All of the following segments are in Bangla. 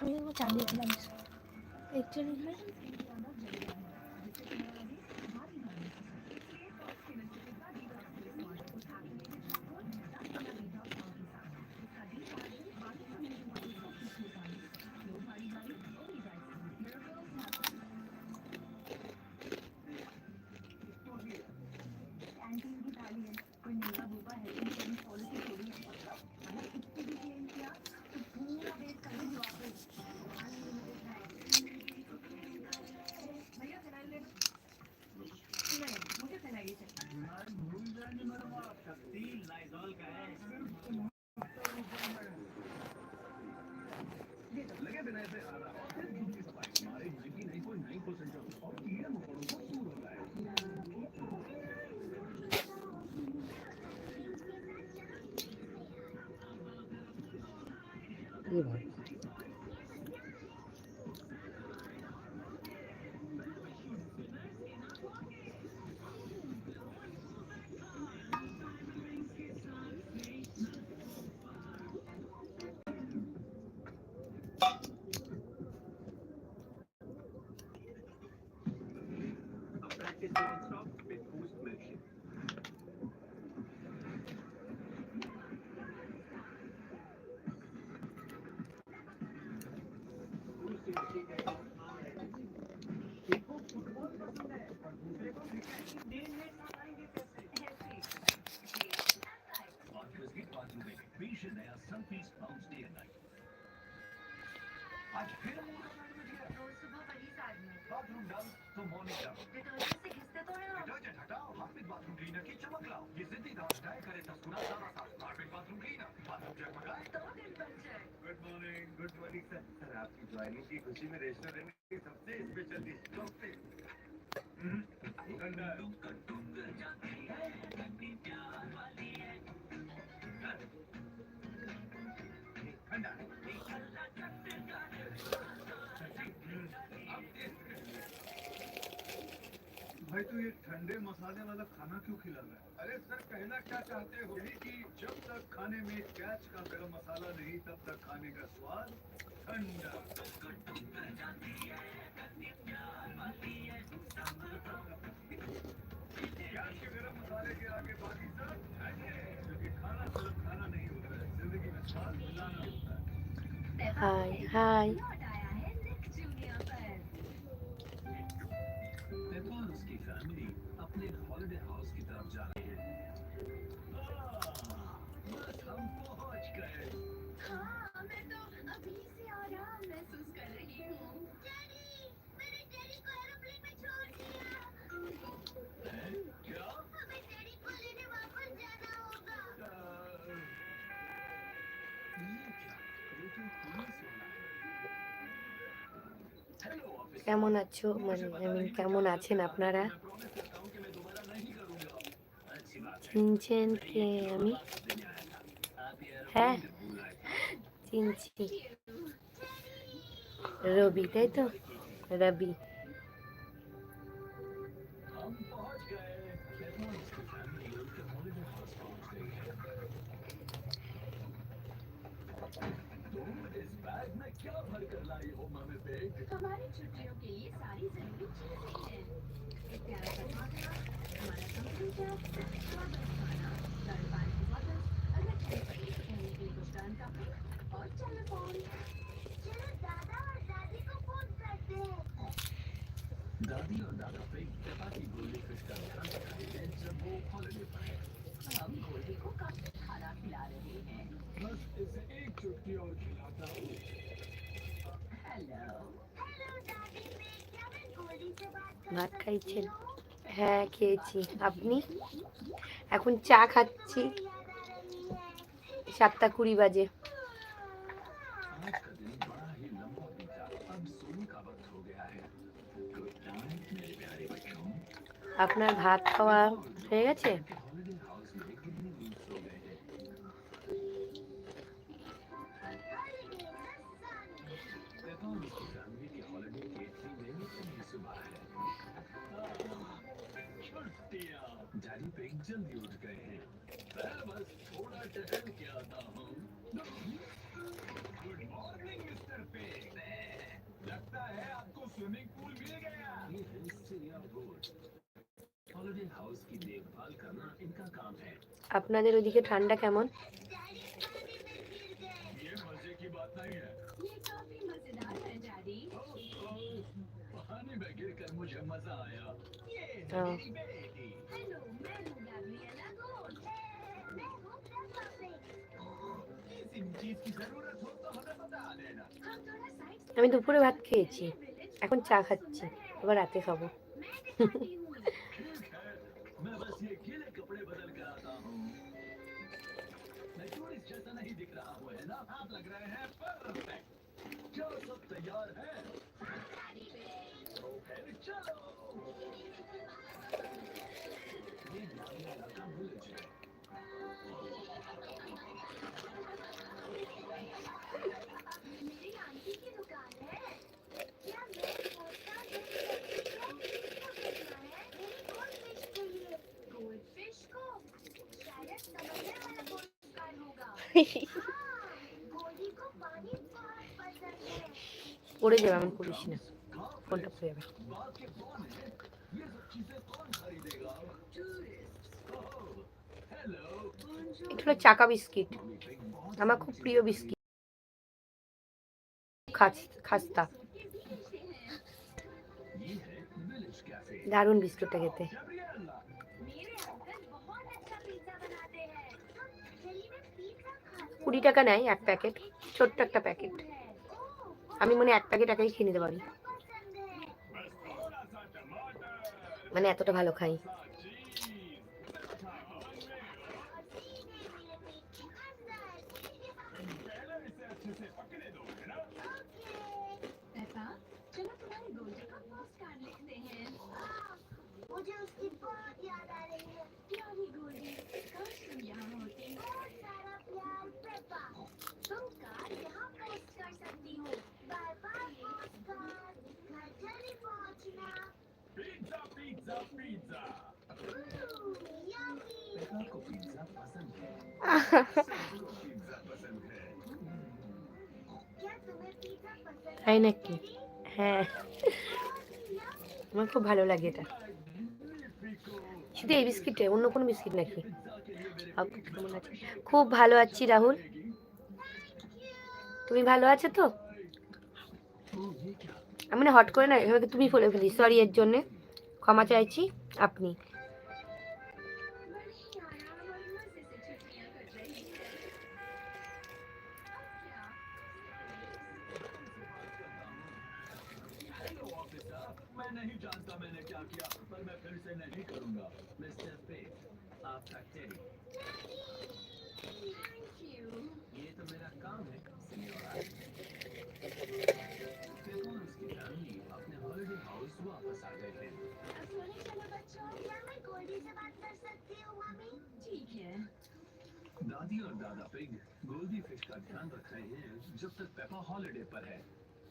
আমি চালিয়ে দিলাম একটু Gracias. यानी कि खुशी में रेस्टोरेंट की सबसे स्पेशल डिश भाई तो ये ठंडे मसाले वाला खाना क्यों खिला रहा है? अरे सर, कहना क्या चाहते हो? यही कि जब तक खाने में प्याज का गरम मसाला नहीं, तब तक खाने का स्वाद ठंडा प्याज के मसाले के आगे बाकी क्योंकि खाना सिर्फ़ खाना नहीं होता है, ज़िंदगी में स्वाद होता है। हाय हाय। কেমন আছো? মানে কেমন আছেন আপনারা? চিনছেন কে আমি? হ্যাঁ চিনছি। রবি, তাই তো? রবি। ভাত খাইছেন? হ্যাঁ খেয়েছি। আপনি? এখন চা খাচ্ছি। সাতটা কুড়ি বাজে। আপনার ভাত খাওয়া হয়ে গেছে? जल्दी उठ गए हैं मैं बस थोड़ा टहल के आता हूँ गुड मॉर्निंग मिस्टर लगता है। आपको स्विमिंग पूल मिल गया हॉलिडे हाउस की देखभाल करना इनका काम है ये मज़े की बात नहीं है ये काफ़ी मज़ेदार है डैडी मुझे मज़ा आया ये আমি দুপুরে ভাত খেয়েছি। এখন চা খাচ্ছি। এবার রাতে খাব। পড়ে যাবে, এমন করিস না। ফোনটা পড়ে যাবে। এটা হলো চাকা বিস্কিট। আমার খুব প্রিয় বিস্কিট। খাস্তা। দারুণ বিস্কুটটা খেতে। কুড়ি টাকা নেয় এক প্যাকেট, ছোট্ট একটা প্যাকেট। আমি মনে এক প্যাকেট একাই খেয়ে নিতে পারি। মানে এতটা ভালো খাই। তাই নাকি? হ্যাঁ। আমার খুব ভালো লাগে এটা। শুধু এই বিস্কিটে অন্য কোনো বিস্কিট নাকি? কেমন আছে? খুব ভালো আছি রাহুল। তুমি ভালো আছো তো? আমি না হট করে না তুমি ফেলে ফেলি। সরি এর জন্যে। ক্ষমা চাইছি, আপনি।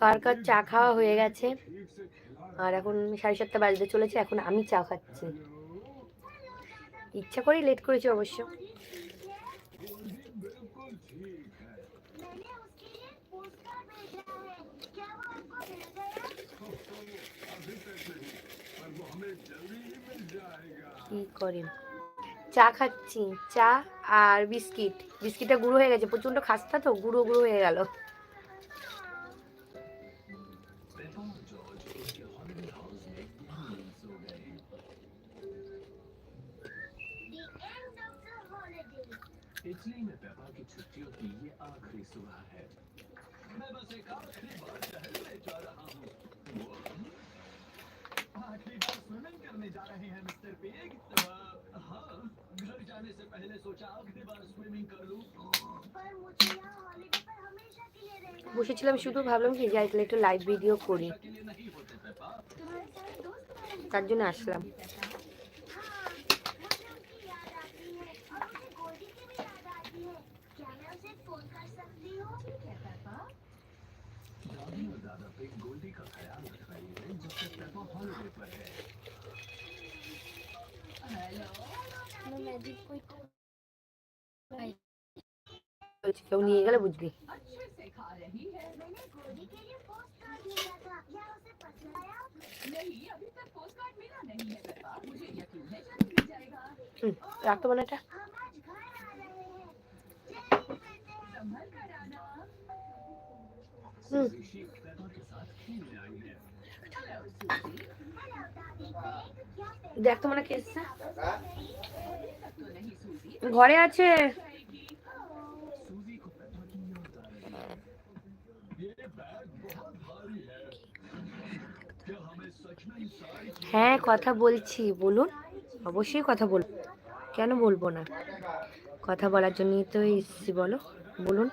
কার কার চা খাওয়া হয়ে গেছে? আর এখন সাড়ে সাতটা বাজতে চলেছে, এখন আমি চা খাচ্ছি। ইচ্ছা করেই লেট করেছি অবশ্য। চা খাচ্ছি, চা আর বিস্কিট। বিস্কিটটা গুঁড়ো হয়ে গেছে, প্রচণ্ড খাস্তা তো, গুঁড়ো গুঁড়ো হয়ে গেল। বসেছিলাম শুধু ভাবলাম কি যাই তাহলে একটু লাইভ ভিডিও করি। তার জন্য আসলাম। আচ্ছা, কেউ নিয়ে গেলে বুঝবি। রাখতো মানে এটা। দেখতো মানে কেসটা। ঘরে আছে? হ্যাঁ কথা বলছি, বলুন। অবশ্যই কথা বল কেন বলব না? কথা বলার জন্যই তো এসছি, বলো। বলুন।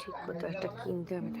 ঠিক কথা একটা কিনতে হবে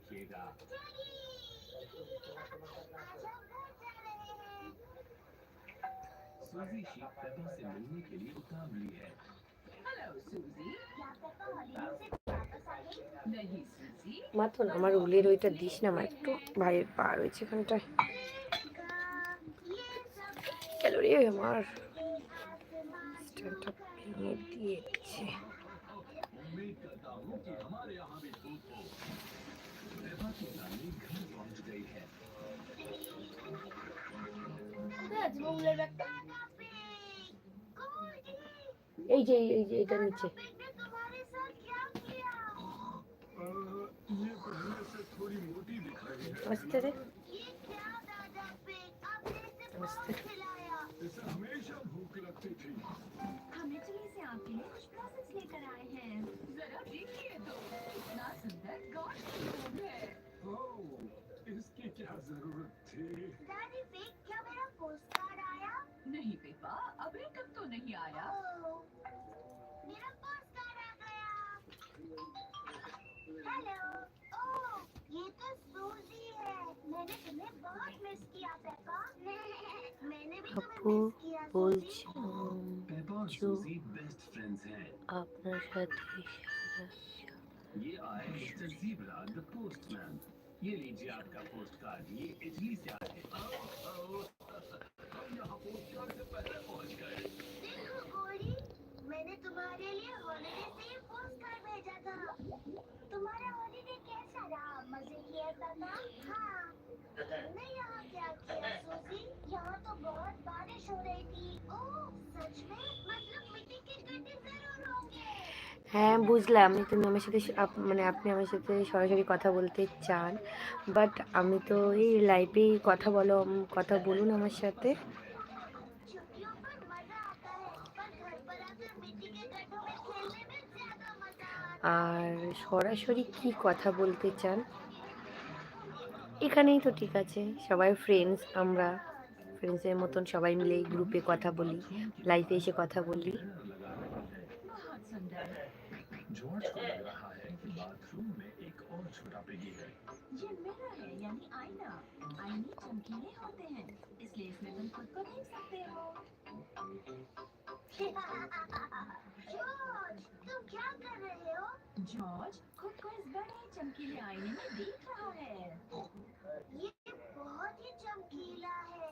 ये रहा आपका टेडी प्लीज इसका ख्याल रखिएगा सूजी शीख पेपा से मिलने के लिए उतावली है हेलो सूजी नहीं सूजी মাতন আমার উলের ওইটা দিস না আমার একটু ভাইয়ের পা রয়েছে এখানটায় গেল রে আমার স্ট্যান্ডটা ভেঙে দিয়েছে उम्मीद करता हूँ कि हमारे यहाँ भी धूप हो এই যে এই যে এটা নিচে ये पहले से थोड़ी मोटी दिख रही है আসতে রে আসতে इसे हमेशा भूख लगती थी हम इटली से आपके लिए कुछ प्रेजेंट्स लेकर आए हैं जरा देखिए तो इतना सुंदर गॉड है ओह इसकी क्या जरूरत थी पोस्ट आया? नहीं बेबा अभी तक तो नहीं आया। मेरा पोस्ट आ गया। हेलो ये तो सूजी है। मैंने तुम्हें बहुत मिस किया बेबा मैंने भी तुम्हें मिस किया सूजी बेबा और सूजी बेस्ट फ्रेंड्स हैं। अपना साथी ये आए मिस्टर जीब्रा द पोस्टमैन ये लीजिए आपका पोस्ट कार्ड ये इटली से आए। मैंने तुम्हारे लिए होने ऐसी भेजा था। तुम्हारा हॉलीडे कैसा रहा? मज़े किया था ना हाँ। नहीं हाँ। হ্যাঁ বুঝলাম। তুমি আমার সাথে মানে আপনি আমার সাথে সরাসরি কথা বলতে চান বাট আমি তো এই লাইফে কথা বলো কথা বলুন আমার সাথে। আর সরাসরি কি কথা বলতে চান? এখানেই তো ঠিক আছে, সবাই ফ্রেন্ডস আমরা ফ্রেন্ডসের মতন সবাই মিলে গ্রুপে কথা বলি লাইফে এসে কথা বলি। जॉर्ज को लग रहा है कि बाथरूम में एक और पिगी है ये मेरा है यानी आईना आईने चमकीले होते हैं इसलिए इसमें तुम खुद को देख सकते हो जॉर्ज तुम क्या कर रहे हो जॉर्ज खुद को इस बड़े चमकीले आईने में देख रहा है ये बहुत ही चमकीला है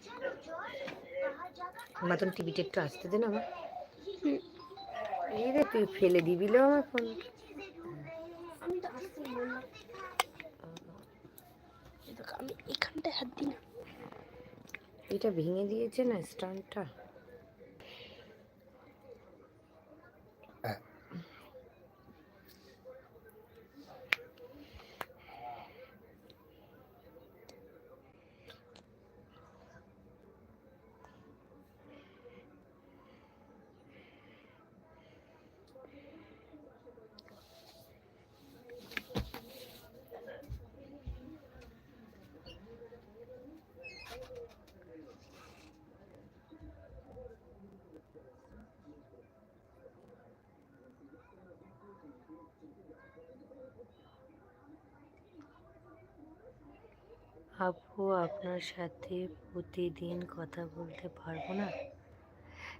चलो जॉर्ज बाहर जाकर टीवी टेक आस्ते देना এই রে তুই ফেলে দিবি লো আমার ফোন আমি এখানটায় হাত দিই না এটা ভেঙে দিয়েছে না স্ট্যান্ডটা আপনার সাথে প্রতিদিন কথা বলতে পারব না?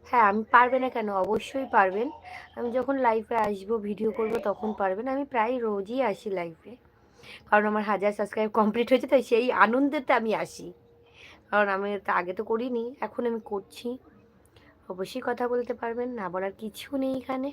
হ্যাঁ আমি পারবে না কেন? অবশ্যই পারবেন। আমি যখন লাইভে আসব ভিডিও করব, তখন পারবেন। আমি প্রায় রোজই আসি লাইভে কারণ আমার হাজার সাবস্ক্রাইব কমপ্লিট হয়েছে, তাই সেই আনন্দেতে আমি আসি। কারণ আমি তা আগে তো করিনি, এখন আমি করছি। অবশ্যই কথা বলতে পারবেন, না বলার কিছু নেই এখানে।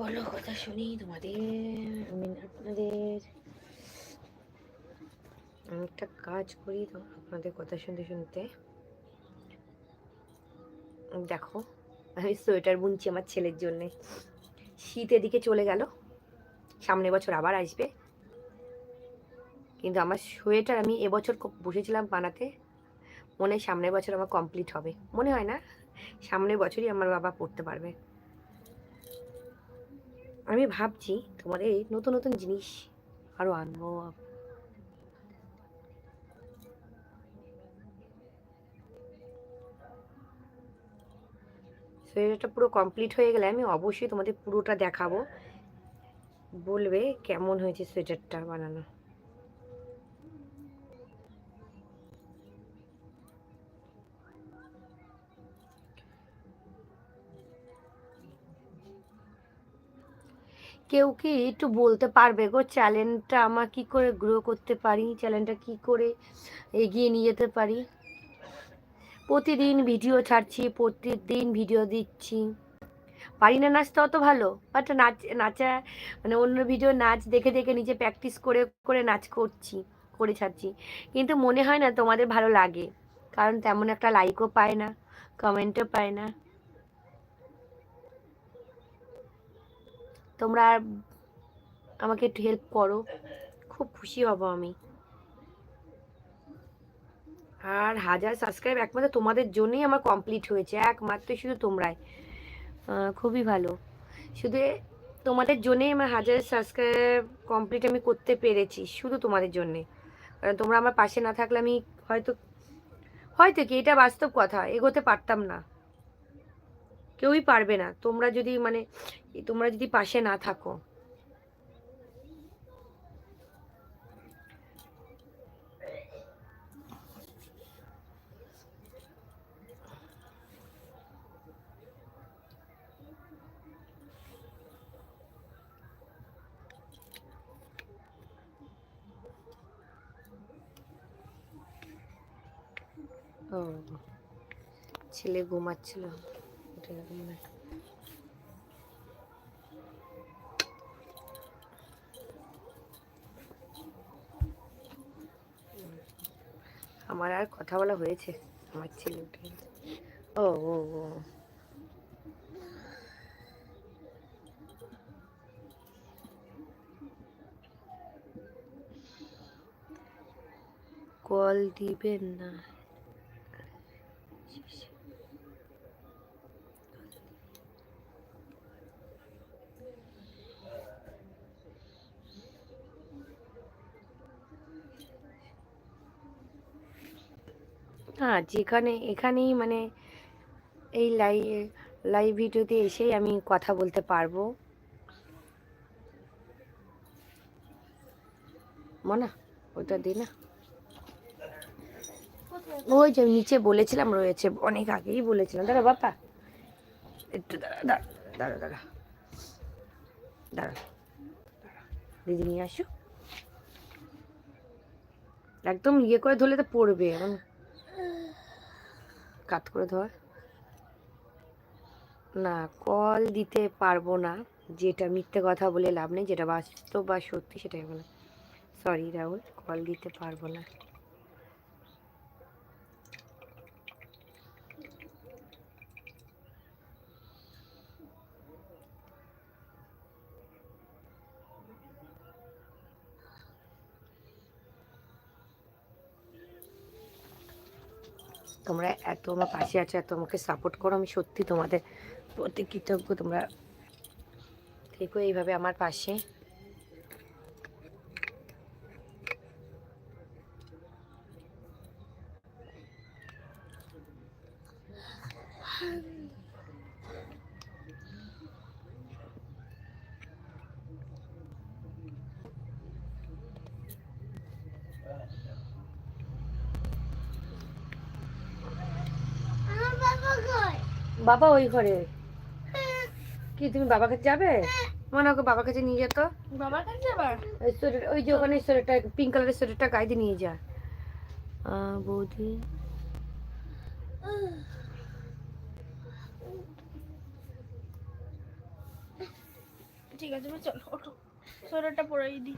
বলো কথা শুনি তোমাদের, আমি আপনাদের। আমি একটা কাজ করি তো আপনাদের কথা শুনতে শুনতে। দেখো, আমি সোয়েটার বুনছি আমার ছেলের জন্যে। শীত এদিকে চলে গেল, সামনের বছর আবার আসবে। কিন্তু আমার সোয়েটার আমি এবছর বসেছিলাম বানাতে, মনে সামনের বছর আমার কমপ্লিট হবে। মনে হয় না, সামনের বছরই আমার বাবা পড়তে পারবে। আমি ভাবছি তোমাদের এই নতুন নতুন জিনিস আরও আনব। সোয়েটারটা পুরো কমপ্লিট হয়ে গেলে আমি অবশ্যই তোমাদের পুরোটা দেখাবো। বলবে কেমন হয়েছে সোয়েটারটা বানানো। কেউ কি একটু বলতে পারবে গো? চ্যানেলটা আমার কি করে গ্রো করতে পারি? চ্যানেলটা কি করে এগিয়ে নিয়ে যেতে পারি? প্রতিদিন ভিডিও ছাড়ছি, প্রতিদিন ভিডিও দিচ্ছি। পারি না নাচতে অত ভালো বাট নাচ, নাচা মানে অন্য ভিডিও নাচ দেখে দেখে নিজে প্র্যাকটিস করে করে নাচ করছি, করে ছাড়ছি। কিন্তু মনে হয় না তোমাদের ভালো লাগে, কারণ তেমন একটা লাইকও পায় না কমেন্টও পায় না। তোমরা আমাকে একটু হেল্প করো। খুব খুশি হব আমি। আর হাজার সাবস্ক্রাইব একমাত্র তোমাদের জন্যই আমার কমপ্লিট হয়েছে, একমাত্র শুধু তোমরাই। খুবই ভালো। শুধু তোমাদের জন্যই আমার হাজার সাবস্ক্রাইব কমপ্লিট আমি করতে পেরেছি, শুধু তোমাদের জন্যে। কারণ তোমরা আমার পাশে না থাকলে আমি হয়তো হয়তো কি এটা বাস্তব কথা, এগোতে পারতাম না। কেউই পারবে না। তোমরা যদি মানে তোমরা যদি পাশে না থাকো। ছেলে ঘুমাচ্ছিল। আমার আর কথা বলা হয়েছে। আমার ছেলে উঠে গেছে। ও ও ও। কল দিবেন না। হ্যাঁ যেখানে, এখানেই মানে এই লাই লাইভ ভিডিওতে এসেই আমি কথা বলতে পারব। মনা, ওটা দি না। ওই যে নিচে বলেছিলাম, রয়েছে, অনেক আগেই বলেছিলাম। দাঁড়া বাপা একটু দাঁড়া দাঁড়া দাঁড়া দাঁড়া। দাঁড়া দিদি নিয়ে আসো। একদম ইয়ে করে ধরলে তো পড়বে এখন কাত করে ধর। না কল দিতে পারব না। যেটা মিথ্যে কথা বলে লাভ নেই, যেটা বাস্তব বা সত্যি সেটাই বলে সরি রাহুল কল দিতে পারব না। তোমরা এত আমার পাশে আছো, এত আমাকে সাপোর্ট করো, আমি সত্যি তোমাদের প্রতি কৃতজ্ঞ। তোমরা থেকো এইভাবে আমার পাশে আমার বাবা কই বাবা ওই ঘরে। কি তুমি বাবার কাছে যাবে? মনে ওকে বাবার কাছে নিয়ে যেত। বাবার কাছে ওই সোয়েটার ওই যে ওখানে সোয়েটারটা পিঙ্ক কালারের সোয়েটারটা গায়ে দিয়ে নিয়ে যা। বৌদি। ঠিক আছে চলো ওঠো। সোয়েটারটা পরাই দিই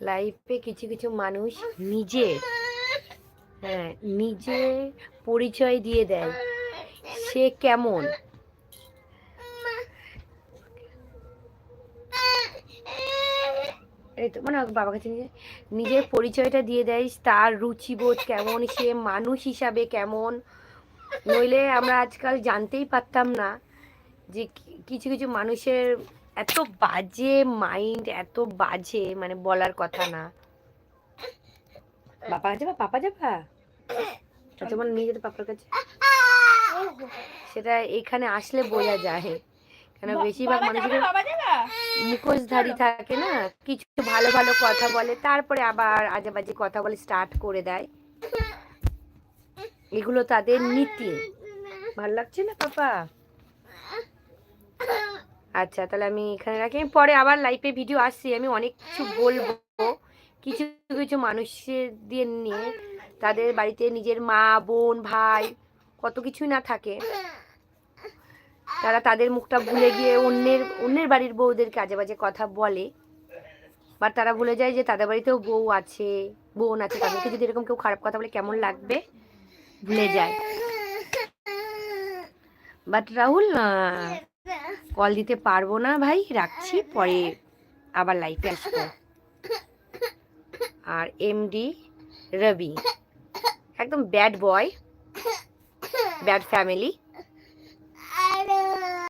লাইফে কিছু কিছু মানুষ নিজে হ্যাঁ নিজে পরিচয় দিয়ে দেয়। সে কেমন? এই তো মানে বাবার কাছে নিয়ে নিজের পরিচয়টা দিয়ে দেয়, তার রুচিবোধ কেমন, সে মানুষ হিসাবে কেমন? নইলে আমরা আজকাল জানতেই পারতাম না যে কিছু কিছু মানুষের এত বাজে মাইন্ড এত বাজে মানে বলার কথা না। বাবা যাবা পাপা যাবা? মানে নিয়ে যেতে পাপার কাছে। সেটা এখানে আসলে বোঝা যায়। কেন বেশিরভাগ মানুষের মুখোশধারী থাকে না কিছু ভালো ভালো কথা বলে তারপরে আবার আজে বাজে কথা বলে স্টার্ট করে দেয়। এগুলো তাদের নীতি। ভালো লাগছে না পাপা? আচ্ছা তাহলে আমি এখানে রাখি। পরে আবার লাইভে ভিডিও আসছি, আমি অনেক কিছু বলব। কিছু কিছু মানুষের দিয়ে নিয়ে, তাদের বাড়িতে নিজের মা, বোন, ভাই, কত কিছুই না থাকে। তারা তাদের মুখটা ভুলে গিয়ে অন্যের অন্যের বাড়ির বউদেরকে আজে বাজে কথা বলে। বা তারা ভুলে যায় যে তাদের বাড়িতেও বউ আছে, বোন আছে। তাদেরকে যদি এরকম কেউ খারাপ কথা বলে, কেমন লাগবে? ভুলে যায়। বাট রাহুল কল দিতে পারব না ভাই, রাখছি, পরে আবার লাইফে আসব। আর এমডি রবি, একদম ব্যাড বয় ব্যাড ফ্যামিলি